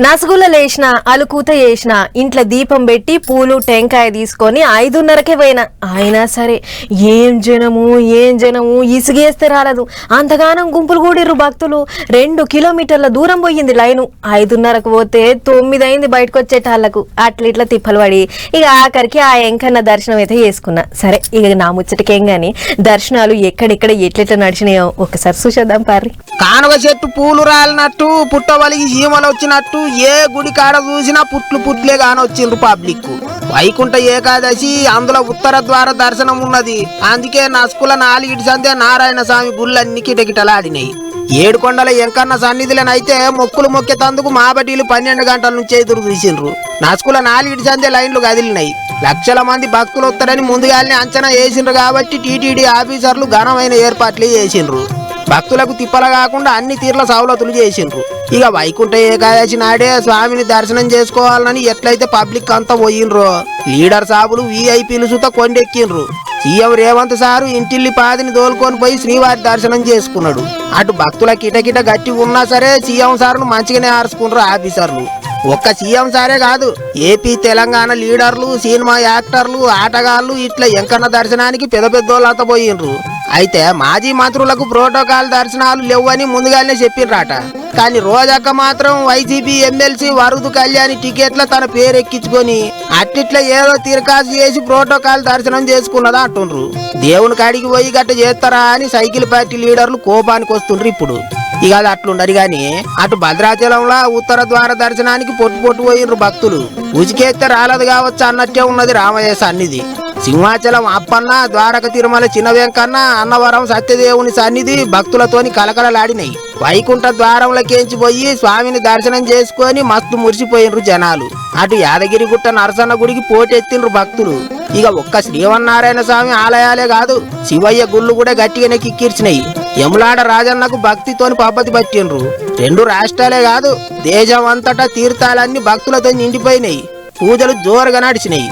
నసుగుల లేచిన అలుకూత చేసిన ఇంట్లో దీపం పెట్టి పూలు టెంకాయ తీసుకొని ఐదున్నరకే పోయినా. అయినా సరే ఏం జనము ఏం జనము ఇసుగేస్తే రాలదు. అంతగానం గుంపులు కూడిర్రు భక్తులు. రెండు కిలోమీటర్ల దూరం పోయింది లైను. ఐదున్నరకు పోతే తొమ్మిది అయింది బయటకు వచ్చేటాళ్ళకు అట్ల ఇట్లా తిప్పలు పడి ఇక ఆఖరికి ఆ ఎంకన్న దర్శనం అయితే చేసుకున్నా. సరే ఇక నా ముచ్చటకేం గాని దర్శనాలు ఎక్కడెక్కడ ఎట్లెట్లా నడిచినాయో ఒకసారి చూసేద్దాం పారి కానుగ చెట్టు పూలు రాలినట్టు పుట్టవలిగి ఈమలు వచ్చినట్టు ఏ గుడి కాడ చూసినా పుట్లు పుట్లే కానొచ్చిండ్రు పబ్లిక్. వైకుంఠ ఏకాదశి అందులో ఉత్తర ద్వార దర్శనం ఉన్నది. అందుకే నసుకుల నాలుగిటి సందే నారాయణ స్వామి గుళ్ళన్ని కిటకిటలాడినాయి. ఏడుకొండల ఎంకన్న సన్నిధులనైతే మొక్కులు మొక్కేతందుకు మాబటీలు పన్నెండు గంటల నుంచి ఎదురు చూసిండ్రు. నస్కుల నాలుగిటి సందే లైన్లు కదిలినాయి. లక్షల మంది భక్తులు వస్తారని ముందుగానే అంచనా వేసిండ్రు కాబట్టి టీటీడీ ఆఫీసర్లు ఘనమైన ఏర్పాట్లు చేసిండ్రు. భక్తులకు తిప్పల కాకుండా అన్ని తీర్ల సవలతులు చేసిండ్రు. ఇక వైకుంఠ ఏకాదశి నాడే స్వామిని దర్శనం చేసుకోవాలని ఎట్లయితే పబ్లిక్ అంతా పోయిండ్రో లీడర్ సాబులు వీఐపీలు సుత కొండెక్కిండ్రు. సీఎం రేవంత్ సారు ఇంటిల్లి పాదిని దోలుకొని పోయి శ్రీవారి దర్శనం చేసుకున్నాడు. అటు భక్తుల కిటకిట గట్టి ఉన్నా సరే సీఎం సార్ను మంచిగానే ఆర్చుకున్నారు ఆఫీసర్లు. ఒక్క సీఎం సారే కాదు ఏపీ తెలంగాణ లీడర్లు సినిమా యాక్టర్లు ఆటగాళ్ళు ఇట్లా ఎంకన్న దర్శనానికి పెద్ద పెద్దోళ్ళంతా పోయిండ్రు. అయితే మాజీ మంత్రులకు ప్రోటోకాల్ దర్శనాలు లేవని ముందుగానే చెప్పిండ్రట కానీ రోజక్క మాత్రం వైసీపీ ఎమ్మెల్సీ వరుదు కళ్యాణి టికెట్ల తన పేరు ఎక్కించుకొని అట్టిట్లా ఏదో తిరకాసు చేసి ప్రోటోకాల్ దర్శనం చేసుకున్నదా అంటుండ్రు. దేవుని కాడికి పోయి గట్ట చేస్తారా అని సైకిల్ పార్టీ లీడర్లు కోపానికి వస్తుండ్రు ఇప్పుడు. ఇక అది అట్లుండరు గాని అటు భద్రాచలంలో ఉత్తర ద్వార దర్శనానికి పొట్టు పొట్టు పోయినరు భక్తులు. ఉచికేస్తే రాలదు కావచ్చు అన్నట్టే ఉన్నది రామయ్య సన్నిధి. సింహాచలం అప్పన్న ద్వారక తిరుమల చిన్న వెంకన్న అన్నవరం సత్యదేవుని సన్నిధి భక్తులతోని కలకలలాడినాయి. వైకుంఠ ద్వారంలోకేంచి పోయి స్వామిని దర్శనం చేసుకొని మస్తు మురిసిపోయినరు జనాలు. అటు యాదగిరిగుట్ట నరసన్న గుడికి పోటెత్తిండ్రు భక్తులు. ఇక ఒక్క శ్రీవన్నారాయణ స్వామి ఆలయాలే కాదు శివయ్య గుళ్ళు కూడా గట్టిగానే కిక్కిర్చినాయి యములాడ రాజన్నకు భక్తితోని పబ్బతి పట్టిండ్రు. రెండు రాష్ట్రాలే కాదు దేశం అంతటా తీర్థాలన్నీ భక్తులతో నిండిపోయినాయి. పూజలు జోరుగా నడిచినాయి.